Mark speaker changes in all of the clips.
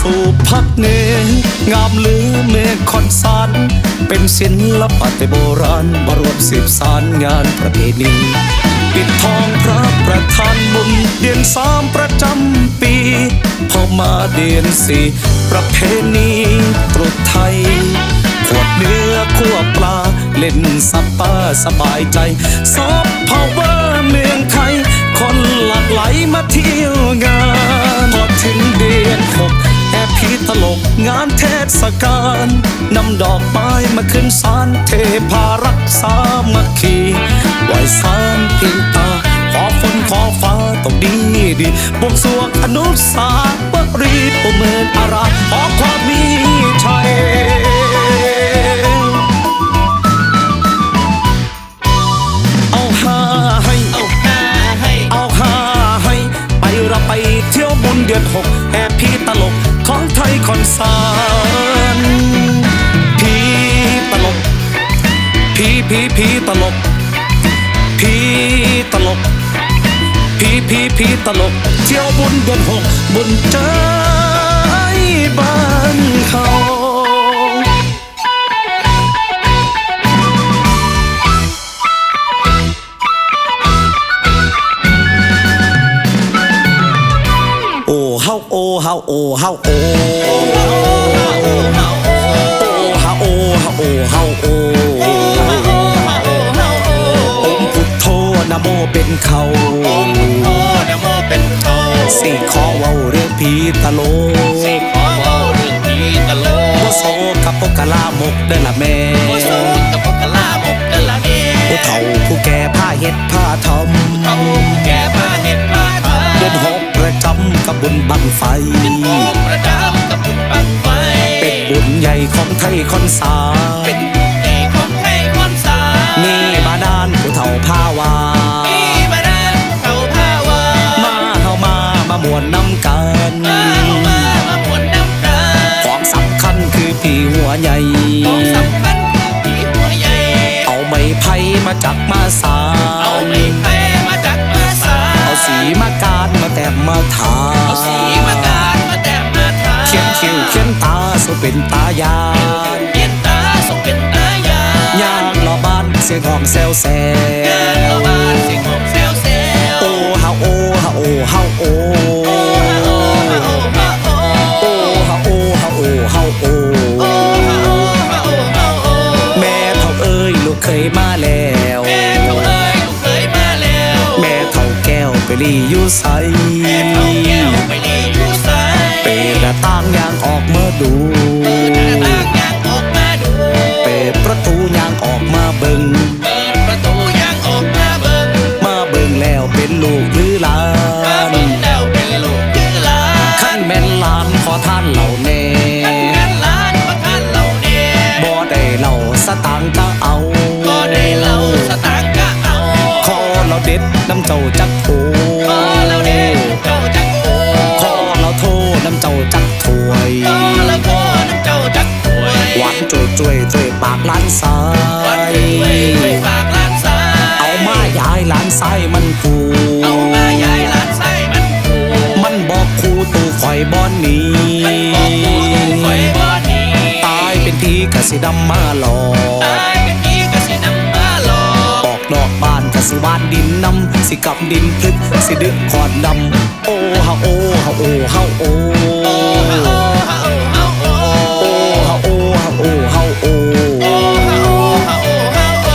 Speaker 1: สู่พักเนงามลือเมฆคอนสารเป็นศิลปะแต่โบราณมารวมสืบสารงานประเพณีปิดทองพระประธานบุญเดือนสามประจำปี พอมาเดือนสี่ประเพณีตรุษไทยขวดเนื้อขั่วปลา เล่นสับป้าสบายใจซอฟพาวเวอร์เมืองไทย คนหลั่งไหลมาเที่ยวงาน ลกงานเทศกาลนำดอกไม้มาขึ้นศาลเทพารักษามัคคีไหวสารพิมตา ขอฝนขอฟ้าตกดีดีบวงสวงอนุสาวรีย์ประเมินอาราขอความมีชัยเอาหาให้
Speaker 2: เอาหาให้
Speaker 1: เอาหาให้ ไปเราไปเที่ยวบุญเดือนหกแห่พี่ตลก คอนสารพี่ตลกพี่พี่พี่ตลกพี่ตลกพี่พี่พี่ตลกเที่ยวบุญเดือนหกบุญเจอ เฮาโอ้เฮาโอ้โอ้เฮาโอ้เฮาโอ้เฮาโอ้อมพุทโธนะโมเป็นเขา
Speaker 2: โอ้นะโมเป็นเขา
Speaker 1: สี่ขอเว้าเรื่องผีตลก
Speaker 2: สิขอเว้าเรื่องผีตลก
Speaker 1: โมโซกับปกกะลามกเด้อละแม่
Speaker 2: โอ้สูงกับพวกกะลาหมกกันละเด้
Speaker 1: ผู้เฒ่าผู้แก่ผ้าเฮ็ดผ้าทอ บบุญบังไฟ
Speaker 2: โอ้ประจำกับบุญบังไฟ
Speaker 1: เป็นบุญใหญ่ของไทยคอนสา
Speaker 2: เป็นในของไทยคอนสา
Speaker 1: มีบาดาลผู้เฒ่าผ้าวา
Speaker 2: มีมาดานเขาพาวา
Speaker 1: มาเฮามามามวนนำกัน
Speaker 2: มาเอามามาหมวนน้ำตา
Speaker 1: ของสำคัญคือผีหัวใหญ่
Speaker 2: ของสำคัญคือผีหัวใหญ่
Speaker 1: เอาไม้ไผ่มาจักมาสา
Speaker 2: เอาไม่แพ้มาจากมาสา
Speaker 1: เอาสีมาการมาแต้มมาท
Speaker 2: สี
Speaker 1: ย
Speaker 2: ง
Speaker 1: ห้องแซวแซ
Speaker 2: งานเราบ้านเสียงของแซวแซว
Speaker 1: โอ้ฮาโอ้ฮาโอ้ฮาโอ้
Speaker 2: โอ้โอ้โอ้โอ้
Speaker 1: โอ้เฮาโอ้ฮาโอ้ฮาโอ้
Speaker 2: โอ้โอ้โอ้โอ้
Speaker 1: แม่เท่าเอ้ยลูกเคยมาแล้ว
Speaker 2: แม่เขาเอ้ยลูกเคยมาแล้ว
Speaker 1: แม่เท่าแก้วไปรีอยู่ใส
Speaker 2: แม่เขาแก้วไปดีอยู่สาย
Speaker 1: เปิดหน้าต่างยางออกมาดู
Speaker 2: เปิดหน้าต่าง
Speaker 1: จักโถ
Speaker 2: พอเราเด็กเจ้าจักโอ้
Speaker 1: ขอเราโทน้ำเจ้าจักถวย
Speaker 2: พอเราพ่อน้ำเจ้าจักหวย
Speaker 1: หวานจุยจุยจุยปากล้านสา
Speaker 2: วัน
Speaker 1: ย
Speaker 2: ด้วยด้วยฝากหลานสาย
Speaker 1: เอามายายล้านซ้ายมันฟู
Speaker 2: เอามายายหลานใส่มันผู
Speaker 1: มันบอกครูตูข่อยบอนนี้
Speaker 2: มันบอกกูต้องคอยบ่หนี
Speaker 1: ตายเป็นทีกสิดำมาหลอก
Speaker 2: สิ
Speaker 1: วานดินนำสิกับดินพลึกสิดึกขอดดำโอ้ฮาโอ้ฮาโอ้เฮาโอ้
Speaker 2: โอฮะโอฮะโอ้ฮะโอ้
Speaker 1: โอ้เฮาโอโอฮาโอ
Speaker 2: ฮะโอ้ฮะโอ้ฮะโอ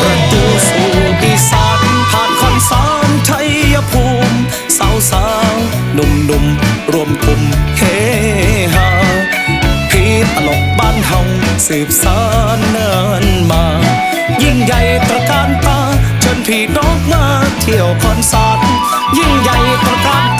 Speaker 1: ประตูสู่อีสานผ่านคอนสารชัยภูมิสาวสาวหนุ่มหนุ่มรวมกลุ่มเฮฮาพี่ตลกบ้านเฮาสืบสานเนินมา ยิ่งใหญ่ตระก พี่น้องมาเที่ยวคอนสารยิ่งใหญ่ตระการตาเชิญพี่น้องมา